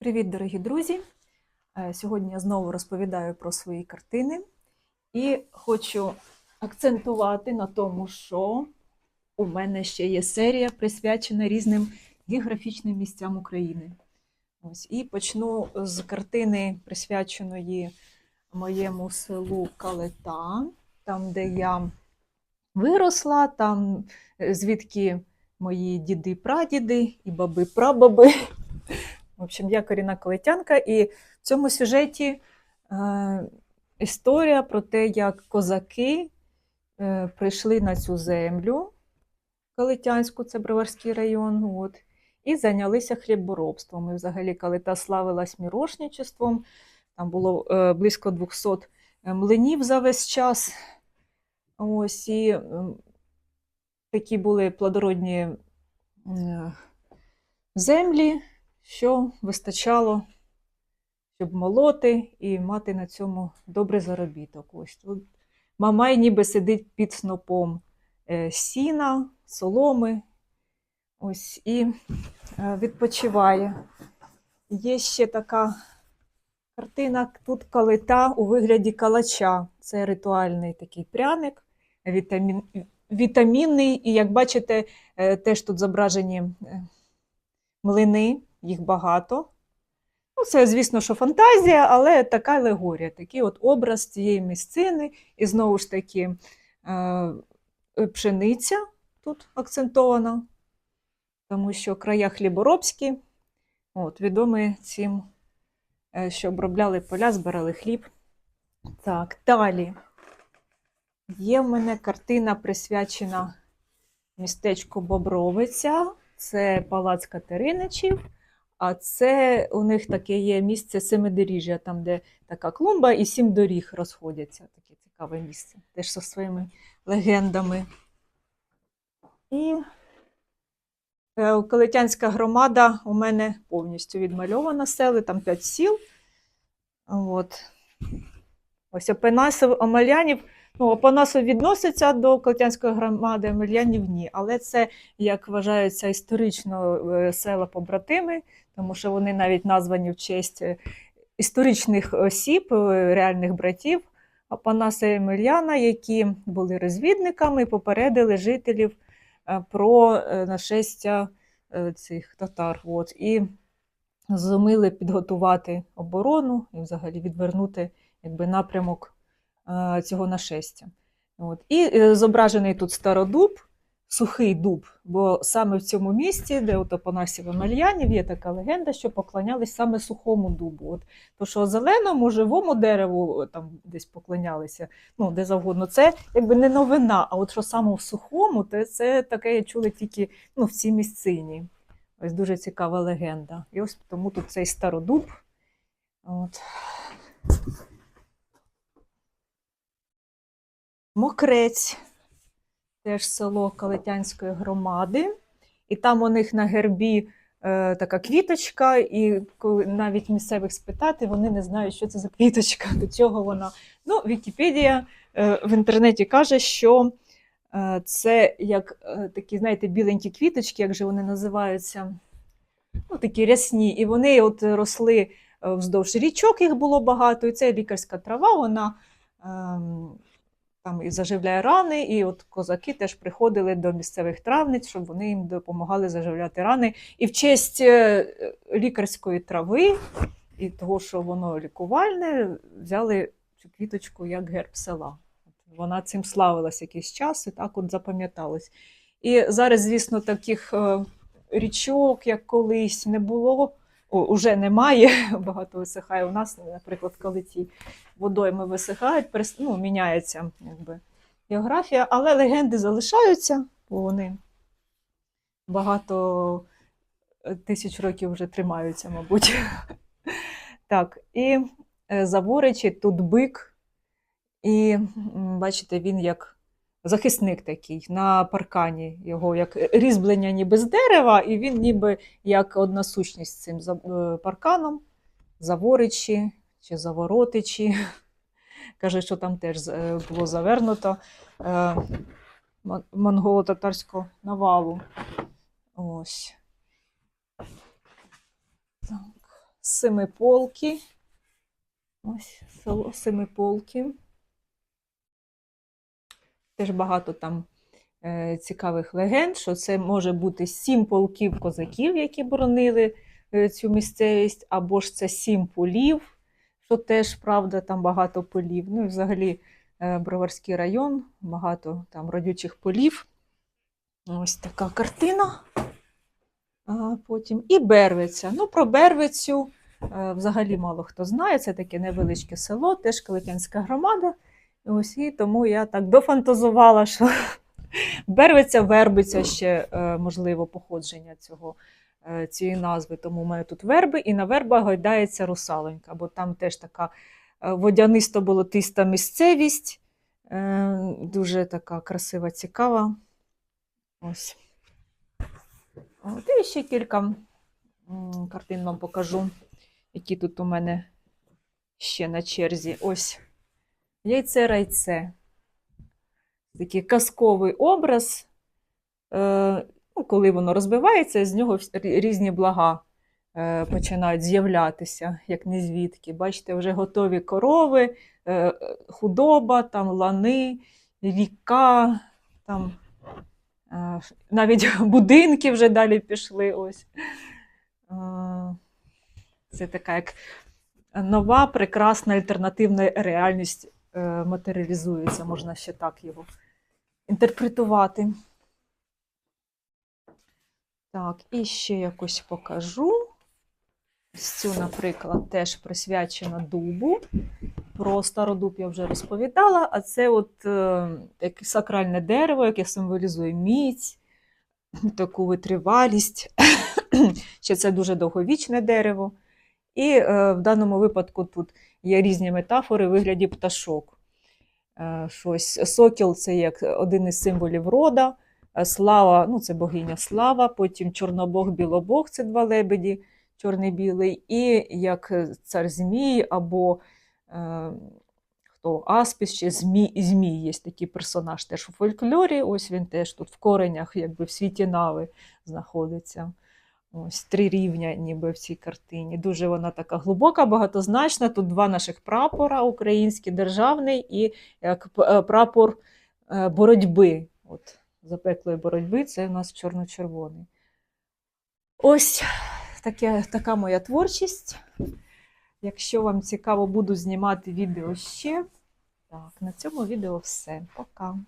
Привіт, дорогі друзі! Е, Сьогодні я знову розповідаю про свої картини і хочу акцентувати на тому, що у мене ще є серія присвячена різним географічним місцям України. Ось, і почну з картини, присвяченої моєму селу Калета, там, де я виросла, там е, звідки мої діди, прадіди і баби, прабаби. В общем, я корінна колетянка, і в цьому сюжеті е, історія про те, як козаки е, прийшли на цю землю Калетянську, це Броварський район, от, і зайнялися хліборобством. І взагалі Калета славилась мірошничеством. Там було е, близько 200 млинів за весь час. Ось, і е, такі були плодородні е, землі що вистачало, щоб молоти і мати на цьому добрий заробіток. Ось тут Мамай ніби сидить під снопом е, сіна, соломи. Ось і е, відпочиває. Є ще така картина тут калита у вигляді калача. Це ритуальний такий пряник, вітамін, вітамінний. І як бачите, е, теж тут зображені млини їх багато. Ну, Це, звісно, що фантазія, але така алегорія, такий от образ цієї місцини. І знову ж таки е, пшениця тут акцентована, тому що края хліборобські, от, відомі цим, е, що обробляли поля, збирали хліб. Так, далі. Є в мене картина присвячена містечку Бобровиця, це палац Катериничів. А це у них таке є місце Семидоріжжя, там, де така клумба і сім доріг розходяться. Таке цікаве місце, теж зі своїми легендами. І е, Калитянська громада у мене повністю відмальована сели, там п'ять сіл. От. Ось Опанасов, Омелянів. Ну, Опанасов відноситься до Калитянської громади, Омелянів ні. Але це, як вважається, історично е, села побратими тому що вони навіть названі в честь е, історичних осіб, е, реальних братів Апанаса і Емельяна, які були розвідниками і попередили жителів про нашестя цих татар. От. І зуміли підготувати оборону і взагалі відвернути якби, напрямок цього нашестя. От. І зображений тут стародуб сухий дуб, бо саме в цьому місці, де от Опанасів Мальянів, є така легенда, що поклонялись саме сухому дубу. От, То, що зеленому, живому дереву там десь поклонялися, ну, де завгодно, це якби не новина, а от що саме в сухому, то це таке я чула тільки ну, в цій місцині. Ось дуже цікава легенда. І ось тому тут цей стародуб. От. Мокрець теж село Калетянської громади, і там у них на гербі е, така квіточка, і коли навіть місцевих спитати, вони не знають, що це за квіточка, до чого вона. Ну, Вікіпедія е, в інтернеті каже, що е, це як е, такі, знаєте, біленькі квіточки, як же вони називаються, ну, такі рясні, і вони от росли е, вздовж річок, їх було багато, і це лікарська трава, вона. Ем, там і заживляє рани, і от козаки теж приходили до місцевих травниць, щоб вони їм допомагали заживляти рани. І в честь е, лікарської трави і того, що воно лікувальне, взяли цю квіточку як герб села. Вона цим славилась якийсь час і так от запам'яталось. І зараз, звісно, таких е, річок, як колись, не було. Уже немає, багато висихає. У нас, наприклад, коли ті водойми висихають, ну, міняється якби, географія, але легенди залишаються, бо вони багато е, тисяч років вже тримаються, мабуть. Так, і е, Заворичі тут бик, і бачите, він як захисник такий на паркані, його як різьблення ніби з дерева, і він ніби як одна сущність з цим е, парканом, заворичі чи заворотичі. Каже, що там теж е, було завернуто е, монголо-татарського навалу. Ось. Так. Семиполки. Ось село Семиполки. Теж багато там е, цікавих легенд, що це може бути сім полків козаків, які боронили е, цю місцевість, або ж це сім полів, що теж правда, там багато полів. Ну і взагалі е, Броварський район, багато там родючих полів. Ось така картина. А потім і Бервиця. Ну, про Бервицю е, взагалі мало хто знає. Це таке невеличке село, теж Калитянська громада. Ось і тому я так дофантазувала, що Бервиця, вербиця ще е, можливо походження цього, е, цієї назви. Тому у мене тут верби, і на вербах гойдається русалонька, бо там теж така е, водянисто-болотиста місцевість, дуже така красива, цікава. Ось. От, і ще кілька картин вам покажу, які тут у мене ще на черзі. Ось яйце райце. Такий казковий образ. Е, ну, коли воно розбивається, з нього різні блага е, починають з'являтися, як не звідки. Бачите, вже готові корови, е, худоба, там лани, віка, там навіть будинки вже далі пішли. Ось. Це така як нова, прекрасна альтернативна реальність матеріалізується, можна ще так його інтерпретувати. Так, і ще якось покажу. Ось Цю, наприклад, теж присвячена дубу. Про стародуб я вже розповідала, а це от е, сакральне дерево, яке символізує міць, таку витривалість. Ще це дуже довговічне дерево. І е, в даному випадку тут є різні метафори в вигляді пташок. Е, щось. Сокіл це як один із символів рода, е, слава, ну це богиня слава, потім чорнобог, білобог це два лебеді, чорний білий, і як цар Змій або е, хто Аспіс чи Змій, Змій є такий персонаж теж у фольклорі. Ось він теж тут в коренях, якби в світі нави знаходиться. Ось три рівня, ніби в цій картині. Дуже вона така глибока, багатозначна. Тут два наших прапора: український державний і як е, прапор е, боротьби. От запеклої боротьби це у нас чорно-червоний. Ось таке, така моя творчість. Якщо вам цікаво, буду знімати відео ще. Так, на цьому відео все. Пока.